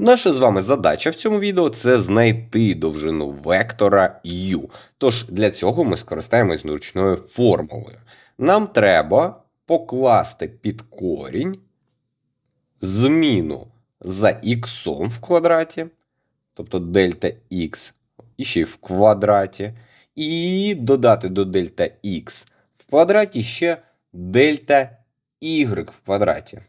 Наша з вами задача в цьому відео це знайти довжину вектора u. Тож для цього ми скористаємось зручною формулою. Нам треба покласти під корінь зміну за х в квадраті, тобто дельта х і ще й в квадраті, і додати до дельта х в квадраті ще дельта y в квадраті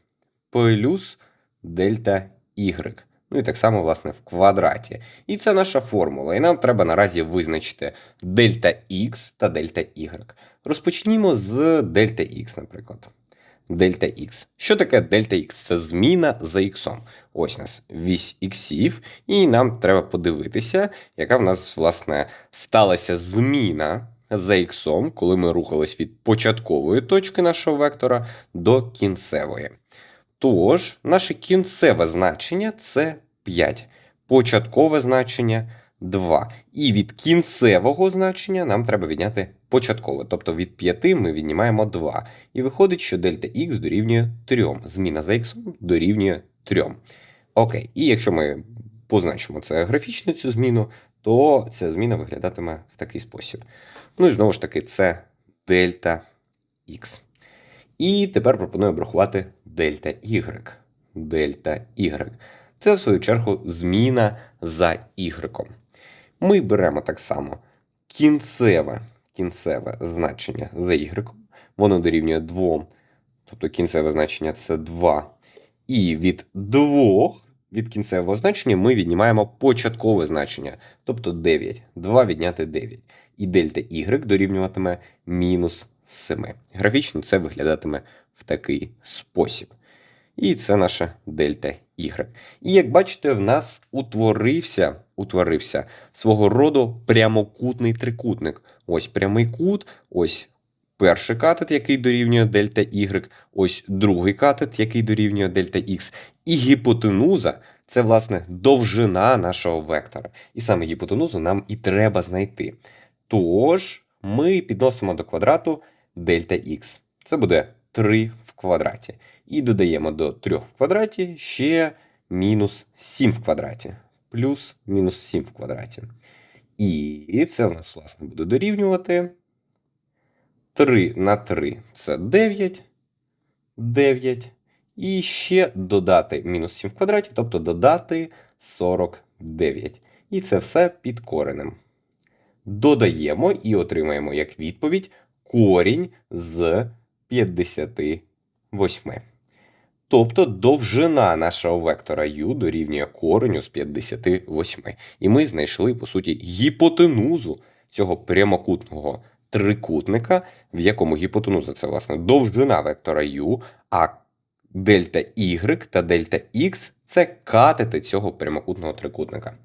плюс дельта y. Ну і так само, власне, в квадраті. І це наша формула. І нам треба наразі визначити дельта x та дельта y. Розпочнімо з дельта x, наприклад. Дельта x. Що таке дельта x? Це зміна за х. Ось у нас вісь іксів, і нам треба подивитися, яка в нас, власне, сталася зміна за х, коли ми рухались від початкової точки нашого вектора до кінцевої. Тож, наше кінцеве значення це 5, початкове значення 2. І від кінцевого значення нам треба відняти початкове. Тобто від 5 ми віднімаємо 2. І виходить, що дельта х дорівнює 3. Зміна за х дорівнює 3. Окей, і якщо ми позначимо це графічно цю зміну, то ця зміна виглядатиме в такий спосіб. Ну і знову ж таки, це дельта х. І тепер пропоную обрахувати дельта y. Дельта y. Це, в свою чергу, зміна за y. Ми беремо так само кінцеве, кінцеве значення за y. Воно дорівнює 2. Тобто кінцеве значення це 2. І від 2 від кінцевого значення ми віднімаємо початкове значення, тобто 9. 2 відняти 9. І дельта y дорівнюватиме мінус 7. Графічно це виглядатиме в такий спосіб. І це наша дельта y. І як бачите, в нас утворився, утворився свого роду прямокутний трикутник. Ось прямий кут, ось перший катет, який дорівнює дельта y, ось другий катет, який дорівнює дельта x. І гіпотенуза це, власне, довжина нашого вектора. І саме гіпотенузу нам і треба знайти. Тож, ми підносимо до квадрату дельта х. Це буде 3 в квадраті. І додаємо до 3 в квадраті ще мінус 7 в квадраті. Плюс мінус 7 в квадраті. І це в нас, власне, буде дорівнювати 3 на 3 це 9. 9. І ще додати мінус 7 в квадраті, тобто додати 49. І це все під коренем. Додаємо і отримаємо як відповідь корінь з 58. Тобто довжина нашого вектора u дорівнює кореню з 58. І ми знайшли, по суті, гіпотенузу цього прямокутного трикутника, в якому гіпотенуза це, власне, довжина вектора u, а дельта y та дельта x це катети цього прямокутного трикутника.